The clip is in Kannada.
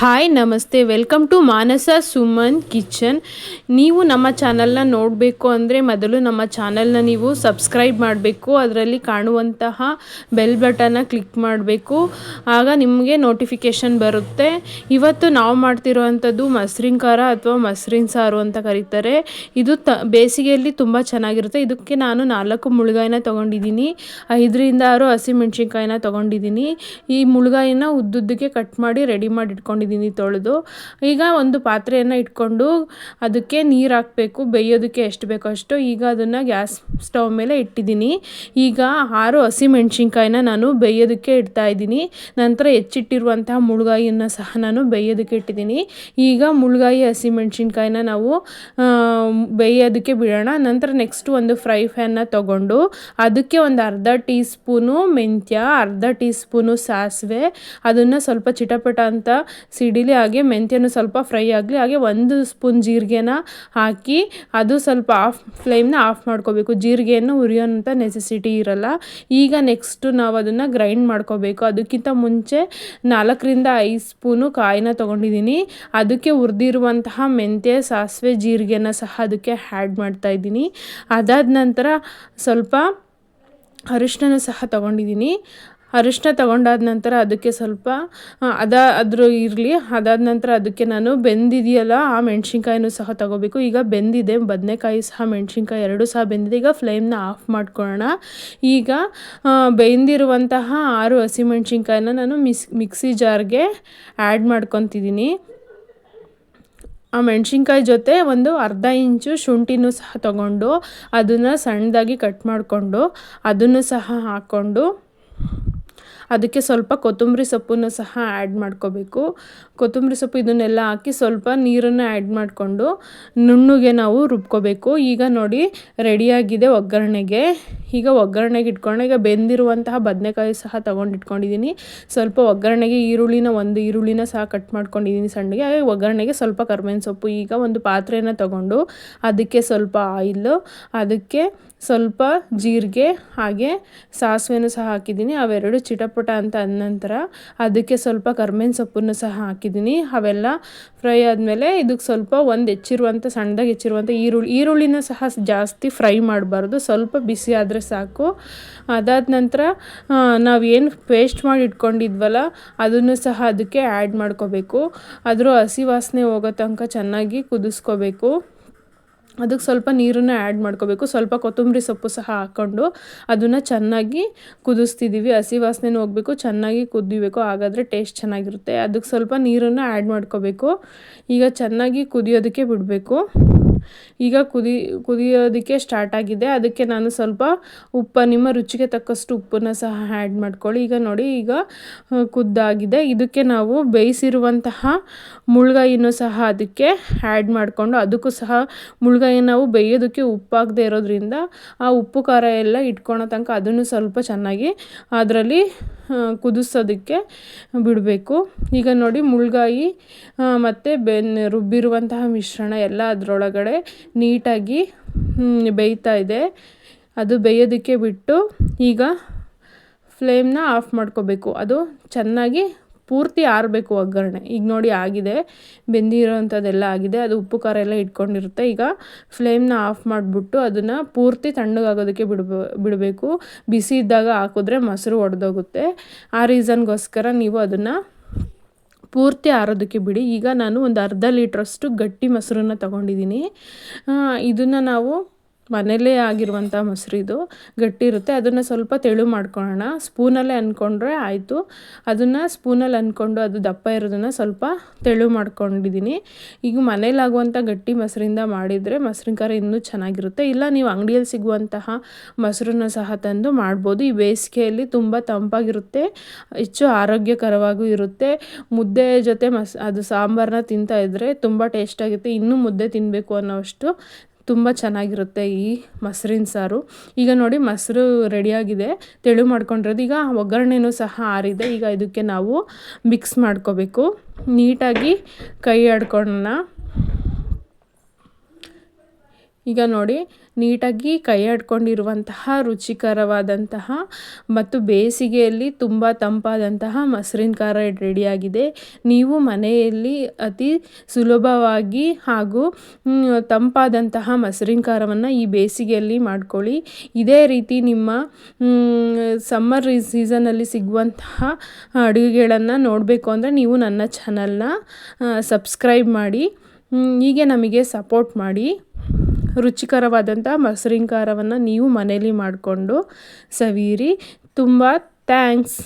ಹಾಯ್ ನಮಸ್ತೆ. Welcome to Manasa Suman kitchen ನೀವು ನಮ್ಮ ಚಾನಲ್ನ ನೋಡಬೇಕು ಅಂದರೆ ಮೊದಲು ನಮ್ಮ ಚಾನಲ್ನ ನೀವು ಸಬ್ಸ್ಕ್ರೈಬ್ ಮಾಡಬೇಕು. ಅದರಲ್ಲಿ ಕಾಣುವಂತಹ ಬೆಲ್ ಬಟನ್ನ ಕ್ಲಿಕ್ ಮಾಡಬೇಕು. ಆಗ ನಿಮಗೆ ನೋಟಿಫಿಕೇಷನ್ ಬರುತ್ತೆ. ಇವತ್ತು ನಾವು ಮಾಡ್ತಿರೋವಂಥದ್ದು ಮಸ್ರಿನ್ ಖಾರ ಅಥವಾ ಮಸ್ರಿನ್ ಸಾರು ಅಂತ ಕರೀತಾರೆ. ಇದು ತ, ಬೇಸಿಗೆಯಲ್ಲಿ ತುಂಬ ಚೆನ್ನಾಗಿರುತ್ತೆ. ಇದಕ್ಕೆ ನಾನು ನಾಲ್ಕು ಮುಳುಗಾಯಿನ ತೊಗೊಂಡಿದ್ದೀನಿ. ಐದರಿಂದ ಆರು ಹಸಿಮೆಣ್ಸಿನ್ಕಾಯಿನ ತೊಗೊಂಡಿದ್ದೀನಿ. ಈ ಮುಳುಗಾಯಿನ ಉದ್ದುದ್ದಕ್ಕೆ ಕಟ್ ಮಾಡಿ ರೆಡಿ ಮಾಡಿ ಇಟ್ಕೊಂಡಿದ್ದೀನಿ ತೊಳೆದು. ಈಗ ಒಂದು ಪಾತ್ರೆಯನ್ನು ಇಟ್ಕೊಂಡು ಅದಕ್ಕೆ ನೀರು ಹಾಕಬೇಕು. ಬೇಯೋದಕ್ಕೆ ಎಷ್ಟು ಬೇಕೋ ಅಷ್ಟು ಈಗ ಅದನ್ನು ಗ್ಯಾಸ್ ಸ್ಟವ್ ಮೇಲೆ ಇಟ್ಟಿದ್ದೀನಿ. ಈಗ ಆರು ಹಸಿಮೆಣ್ಸಿನ್ಕಾಯಿನ ನಾನು ಬೇಯೋದಕ್ಕೆ ಇಡ್ತಾ ಇದ್ದೀನಿ. ನಂತರ ಹೆಚ್ಚಿಟ್ಟಿರುವಂತಹ ಮುಳುಗಾಯಿಯನ್ನು ಸಹ ನಾನು ಬೇಯೋದಕ್ಕೆ ಇಟ್ಟಿದ್ದೀನಿ. ಈಗ ಮುಳುಗಾಯಿ ಹಸಿಮೆಣ್ಸಿನ್ಕಾಯಿನ ನಾವು ಬೇಯೋದಕ್ಕೆ ಬಿಡೋಣ. ನಂತರ ನೆಕ್ಸ್ಟ್ ಒಂದು ಫ್ರೈ ಫ್ಯಾನ್ನ ತೊಗೊಂಡು ಅದಕ್ಕೆ ಒಂದು ಅರ್ಧ ಟೀ ಸ್ಪೂನು ಮೆಂತ್ಯ, ಅರ್ಧ ಟೀ ಸ್ಪೂನು ಸಾಸಿವೆ, ಅದನ್ನು ಸ್ವಲ್ಪ ಚಿಟಪಟ ಅಂತ ಸಿಡಿಲಿ, ಹಾಗೆ ಮೆಂತ್ಯನು ಸ್ವಲ್ಪ ಫ್ರೈ ಆಗಲಿ, ಹಾಗೆ ಒಂದು ಸ್ಪೂನ್ ಜೀರಿಗೆನ ಹಾಕಿ ಅದು ಸ್ವಲ್ಪ ಆಫ್ ಫ್ಲೇಮ್ನ ಆಫ್ ಮಾಡ್ಕೋಬೇಕು. ಜೀರಿಗೆಯನ್ನು ಉರಿಯೋಂಥ ನೆಸೆಸಿಟಿ ಇರಲ್ಲ. ಈಗ ನೆಕ್ಸ್ಟು ನಾವು ಅದನ್ನು ಗ್ರೈಂಡ್ ಮಾಡ್ಕೋಬೇಕು. ಅದಕ್ಕಿಂತ ಮುಂಚೆ ನಾಲ್ಕರಿಂದ ಐದು ಸ್ಪೂನು ಕಾಯಿನ ತೊಗೊಂಡಿದ್ದೀನಿ. ಅದಕ್ಕೆ ಹುರಿದಿರುವಂತಹ ಮೆಂತ್ಯ, ಸಾಸಿವೆ, ಜೀರಿಗೆನ ಸಹ ಅದಕ್ಕೆ ಆ್ಯಡ್ ಮಾಡ್ತಾ ಇದ್ದೀನಿ. ಅದಾದ ನಂತರ ಸ್ವಲ್ಪ ಅರಿಶಿನ ಸಹ ತೊಗೊಂಡಿದ್ದೀನಿ. ಅರಿಶಿನ ತಗೊಂಡಾದ ನಂತರ ಅದಕ್ಕೆ ಸ್ವಲ್ಪ ಅದ, ಅದ್ರ ಇರಲಿ, ಅದಾದ ನಂತರ ಅದಕ್ಕೆ ನಾನು ಬೆಂದಿದೆಯಲ್ಲ, ಆ ಮೆಣಸಿನ್ಕಾಯಿನೂ ಸಹ ತಗೋಬೇಕು. ಈಗ ಬೆಂದಿದೆ, ಬದನೆಕಾಯಿ ಸಹ, ಮೆಣಸಿನ್ಕಾಯಿ ಎರಡೂ ಸಹ ಬೆಂದಿದೆ. ಈಗ ಫ್ಲೇಮ್ನ ಆಫ್ ಮಾಡ್ಕೊಳ್ಳೋಣ. ಈಗ ಬೆಂದಿರುವಂತಹ ಆರು ಹಸಿಮೆಣ್ಸಿನ್ಕಾಯಿನ ನಾನು ಮಿಸ್, ಮಿಕ್ಸಿ ಜಾರ್ಗೆ ಆ್ಯಡ್ ಮಾಡ್ಕೊತಿದ್ದೀನಿ ಆ ಮೆಣಸಿನ್ಕಾಯಿ ಜೊತೆ ಒಂದು ಅರ್ಧ ಇಂಚು ಶುಂಠಿನೂ ಸಹ ತಗೊಂಡು, ಅದನ್ನು ಸಣ್ಣದಾಗಿ ಕಟ್ ಮಾಡಿಕೊಂಡು, ಅದನ್ನು ಸಹ ಹಾಕ್ಕೊಂಡು ಅದಕ್ಕೆ ಸ್ವಲ್ಪ ಕೊತ್ತಂಬರಿ ಸೊಪ್ಪನ್ನು ಸಹ ಆ್ಯಡ್ ಮಾಡ್ಕೋಬೇಕು. ಕೊತ್ತಂಬರಿ ಸೊಪ್ಪು ಇದನ್ನೆಲ್ಲ ಹಾಕಿ ಸ್ವಲ್ಪ ನೀರನ್ನು ಆ್ಯಡ್ ಮಾಡಿಕೊಂಡು ನುಣ್ಣಗೆ ನಾವು ರುಬ್ಕೋಬೇಕು. ಈಗ ನೋಡಿ ರೆಡಿಯಾಗಿದೆ ಒಗ್ಗರಣೆಗೆ. ಈಗ ಒಗ್ಗರಣೆಗೆ ಇಟ್ಕೊಂಡು ಈಗ ಬೆಂದಿರುವಂತಹ ಬದನೆಕಾಯಿ ಸಹ ತೊಗೊಂಡು ಇಟ್ಕೊಂಡಿದ್ದೀನಿ ಸ್ವಲ್ಪ ಒಗ್ಗರಣೆಗೆ ಈರುಳ್ಳಿನ ಒಂದು ಈರುಳ್ಳಿನ ಸಹ ಕಟ್ ಮಾಡ್ಕೊಂಡಿದ್ದೀನಿ ಸಣ್ಣಗೆ. ಹಾಗೆ ಒಗ್ಗರಣೆಗೆ ಸ್ವಲ್ಪ ಕರ್ಬೇವಿನ ಸೊಪ್ಪು ಈಗ ಒಂದು ಪಾತ್ರೆನ ತಗೊಂಡು ಅದಕ್ಕೆ ಸ್ವಲ್ಪ ಆಯಿಲು ಅದಕ್ಕೆ ಸ್ವಲ್ಪ ಜೀರಿಗೆ, ಹಾಗೆ ಸಾಸಿವೆನು ಸಹ ಹಾಕಿದ್ದೀನಿ ಅವೆರಡು ಚಿಟಪಟ ಅಂತ ಅಂದ ನಂತರ ಅದಕ್ಕೆ ಸ್ವಲ್ಪ ಕರ್ಬೇವಿನ ಸೊಪ್ಪನ್ನು ಸಹ ಹಾಕಿದ್ದೀನಿ ಅವೆಲ್ಲ ಫ್ರೈ ಆದಮೇಲೆ ಇದಕ್ಕೆ ಸ್ವಲ್ಪ ಒಂದು ಹೆಚ್ಚಿರುವಂಥ ಸಣ್ಣದಾಗಿ ಹೆಚ್ಚಿರುವಂಥ ಈರುಳ್ಳಿ, ಈರುಳ್ಳಿನ ಸಹ ಜಾಸ್ತಿ ಫ್ರೈ ಮಾಡಬಾರ್ದು. ಸ್ವಲ್ಪ ಬಿಸಿ ಆದರೆ ಸಾಕು. ಅದಾದ ನಂತರ ನಾವು ಏನು ಪೇಸ್ಟ್ ಮಾಡಿ ಇಟ್ಕೊಂಡಿದ್ವಲ್ಲ, ಅದನ್ನು ಸಹ ಅದಕ್ಕೆ ಆ್ಯಡ್ ಮಾಡ್ಕೋಬೇಕು. ಅದರೂ ಹಸಿ ವಾಸನೆ ಹೋಗೋ ತನಕ ಚೆನ್ನಾಗಿ ಕುದಿಸ್ಕೋಬೇಕು. ಅದಕ್ಕೆ ಸ್ವಲ್ಪ ನೀರನ್ನು ಆ್ಯಡ್ ಮಾಡ್ಕೋಬೇಕು. ಸ್ವಲ್ಪ ಕೊತ್ತಂಬರಿ ಸೊಪ್ಪು ಸಹ ಹಾಕ್ಕೊಂಡು ಅದನ್ನು ಚೆನ್ನಾಗಿ ಕುದಿಸ್ತಿದ್ದೀವಿ ಹಸಿ ವಾಸನೆನೂ ಹೋಗಬೇಕು, ಚೆನ್ನಾಗಿ ಕುದಿಬೇಕು. ಹಾಗಾದರೆ ಟೇಸ್ಟ್ ಚೆನ್ನಾಗಿರುತ್ತೆ. ಅದಕ್ಕೆ ಸ್ವಲ್ಪ ನೀರನ್ನು ಆ್ಯಡ್ ಮಾಡ್ಕೋಬೇಕು. ಈಗ ಚೆನ್ನಾಗಿ ಕುದಿಯೋದಕ್ಕೆ ಬಿಡಬೇಕು. ಈಗ ಕುದಿ, ಕುದಿಯೋದಕ್ಕೆ ಸ್ಟಾರ್ಟ್ ಆಗಿದೆ. ಅದಕ್ಕೆ ನಾನು ಸ್ವಲ್ಪ ಉಪ್ಪು, ನಿಮ್ಮ ರುಚಿಗೆ ತಕ್ಕಷ್ಟು ಉಪ್ಪನ್ನು ಸಹ ಆ್ಯಡ್ ಮಾಡ್ಕೊಳ್ಳಿ. ಈಗ ನೋಡಿ, ಈಗ ಕುದ್ದಾಗಿದೆ. ಇದಕ್ಕೆ ನಾವು ಬೇಯಿಸಿರುವಂತಹ ಮುಳ್ಗಾಯಿನೂ ಸಹ ಅದಕ್ಕೆ ಆ್ಯಡ್ ಮಾಡಿಕೊಂಡು, ಅದಕ್ಕೂ ಸಹ ಮುಳುಗಾಯಿ ನಾವು ಬೇಯೋದಕ್ಕೆ ಉಪ್ಪಾಗದೇ ಇರೋದ್ರಿಂದ ಆ ಉಪ್ಪು ಖಾರ ಎಲ್ಲ ಇಟ್ಕೊಳೋ ತನಕ ಅದನ್ನು ಸ್ವಲ್ಪ ಚೆನ್ನಾಗಿ ಅದರಲ್ಲಿ ಕುದಿಸೋದಕ್ಕೆ ಬಿಡಬೇಕು. ಈಗ ನೋಡಿ ಮುಳ್ಳಗಾಯಿ ಮತ್ತು ಬೆನ್, ರುಬ್ಬಿರುವಂತಹ ಮಿಶ್ರಣ ಎಲ್ಲ ಅದರೊಳಗಡೆ ನೀಟಾಗಿ ಬೇಯ್ತಾ ಇದೆ. ಅದು ಬೇಯೋದಕ್ಕೆ ಬಿಟ್ಟು ಈಗ ಫ್ಲೇಮ್ನ ಆಫ್ ಮಾಡ್ಕೋಬೇಕು. ಅದು ಚೆನ್ನಾಗಿ ಪೂರ್ತಿ ಆರಬೇಕು ಒಗ್ಗರಣೆ. ಈಗ ನೋಡಿ ಆಗಿದೆ ಬೆಂದಿರೋವಂಥದ್ದೆಲ್ಲ ಆಗಿದೆ, ಅದು ಉಪ್ಪು, ಖಾರ ಎಲ್ಲ ಇಟ್ಕೊಂಡಿರುತ್ತೆ. ಈಗ ಫ್ಲೇಮ್ನ ಆಫ್ ಮಾಡಿಬಿಟ್ಟು ಅದನ್ನು ಪೂರ್ತಿ ತಣ್ಣಗಾಗೋದಕ್ಕೆ ಬಿಡ್ಬ, ಬಿಡಬೇಕು. ಬಿಸಿ ಇದ್ದಾಗ ಹಾಕಿದ್ರೆ ಮೊಸರು ಒಡೆದೋಗುತ್ತೆ. ಆ ರೀಸನ್ಗೋಸ್ಕರ ನೀವು ಅದನ್ನು ಪೂರ್ತಿ ಆರೋದಕ್ಕೆ ಬಿಡಿ. ಈಗ ನಾನು ಒಂದು ಅರ್ಧ ಲೀಟ್ರಷ್ಟು ಗಟ್ಟಿ ಮೊಸರನ್ನ ತಗೊಂಡಿದ್ದೀನಿ. ಇದನ್ನು ನಾವು ಮನೆಯಲ್ಲೇ ಆಗಿರುವಂಥ ಮೊಸರಿದು ಗಟ್ಟಿ ಇರುತ್ತೆ. ಅದನ್ನು ಸ್ವಲ್ಪ ತೆಳು ಮಾಡ್ಕೊಳ್ಳೋಣ. ಸ್ಪೂನಲ್ಲೇ ಅಂದ್ಕೊಂಡ್ರೆ ಆಯಿತು. ಅದನ್ನು ಸ್ಪೂನಲ್ಲಿ ಅಂದ್ಕೊಂಡು ಅದು ದಪ್ಪ ಇರೋದನ್ನು ಸ್ವಲ್ಪ ತೆಳು ಮಾಡ್ಕೊಂಡಿದ್ದೀನಿ. ಈಗ ಮನೇಲಾಗುವಂಥ ಗಟ್ಟಿ ಮೊಸರಿಂದ ಮಾಡಿದರೆ ಮೊಸರಿನ ಖಾರ ಇನ್ನೂ ಚೆನ್ನಾಗಿರುತ್ತೆ. ಇಲ್ಲ, ನೀವು ಅಂಗಡಿಯಲ್ಲಿ ಸಿಗುವಂತಹ ಮೊಸರನ್ನು ಸಹ ತಂದು ಮಾಡ್ಬೋದು. ಈ ಬೇಸಿಗೆಯಲ್ಲಿ ತುಂಬ ತಂಪಾಗಿರುತ್ತೆ, ಹೆಚ್ಚು ಆರೋಗ್ಯಕರವಾಗೂ ಇರುತ್ತೆ. ಮುದ್ದೆ ಜೊತೆ ಮಸ್, ಅದು ಸಾಂಬಾರನ್ನ ತಿಂತಾ ಇದ್ದರೆ ತುಂಬ ಟೇಸ್ಟಾಗಿರುತ್ತೆ ಇನ್ನೂ ಮುದ್ದೆ ತಿನ್ನಬೇಕು ಅನ್ನೋಷ್ಟು ತುಂಬ ಚೆನ್ನಾಗಿರುತ್ತೆ ಈ ಮೊಸರಿನ ಸಾರು. ಈಗ ನೋಡಿ ಮೊಸರು ರೆಡಿಯಾಗಿದೆ ತೆಳು ಮಾಡ್ಕೊಂಡಿರೋದು. ಈಗ ಒಗ್ಗರಣೆನೂ ಸಹ ಆರಿದೆ. ಈಗ ಇದಕ್ಕೆ ನಾವು ಮಿಕ್ಸ್ ಮಾಡ್ಕೋಬೇಕು. ನೀಟಾಗಿ ಕೈ ಆಡ್ಕೊಳ್ಳೋಣ. ಈಗ ನೋಡಿ, ನೀಟಾಗಿ ಕೈ ಆಡ್ಕೊಂಡಿರುವಂತಹ ರುಚಿಕರವಾದಂತಹ ಮತ್ತು ಬೇಸಿಗೆಯಲ್ಲಿ ತುಂಬ ತಂಪಾದಂತಹ ಮೊಸರಿನ ಖಾರ ರೆಡಿಯಾಗಿದೆ. ನೀವು ಮನೆಯಲ್ಲಿ ಅತಿ ಸುಲಭವಾಗಿ ಹಾಗೂ ತಂಪಾದಂತಹ ಮೊಸರಿನ ಖಾರವನ್ನು ಈ ಬೇಸಿಗೆಯಲ್ಲಿ ಮಾಡ್ಕೊಳ್ಳಿ. ಇದೇ ರೀತಿ ನಿಮ್ಮ ಸಮ್ಮರ್ ಸೀಸನಲ್ಲಿ ಸಿಗುವಂತಹ ಅಡುಗೆಗಳನ್ನು ನೋಡಬೇಕು ಅಂದರೆ ನೀವು ನನ್ನ ಚಾನಲ್ನ ಸಬ್ಸ್ಕ್ರೈಬ್ ಮಾಡಿ ಹೀಗೆ ನಮಗೆ ಸಪೋರ್ಟ್ ಮಾಡಿ. ರುಚಿಕರವಾದಂಥ ಮೊಸರಿನ ಖಾರವನ್ನು ನೀವು ಮನೇಲಿ ಮಾಡಿಕೊಂಡು ಸವಿಯಿರಿ. ತುಂಬ ಥ್ಯಾಂಕ್ಸ್.